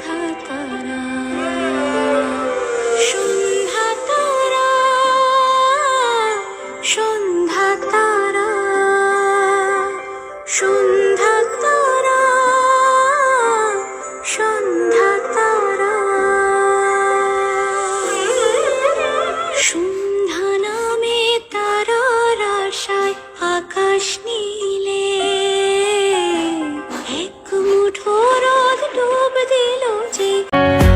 সন্ধ্যা তারা সন্ধ্যা তারা সন্ধ্যা তারা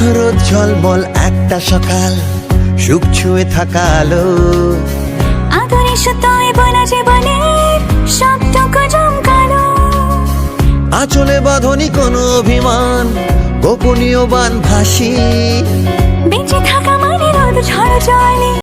রোদ ঝলমল একটা সকাল সুখ ছুঁয়ে থাকা আলো। আদরে সুতোয় বোনা জীবনের সবটুকু জমকালো। আঁচলে বাঁধনি কোনো অভিমান গোপনীয় বান ভাসি। বেঁচে থাকা মানে রোদ ঝড় জলে।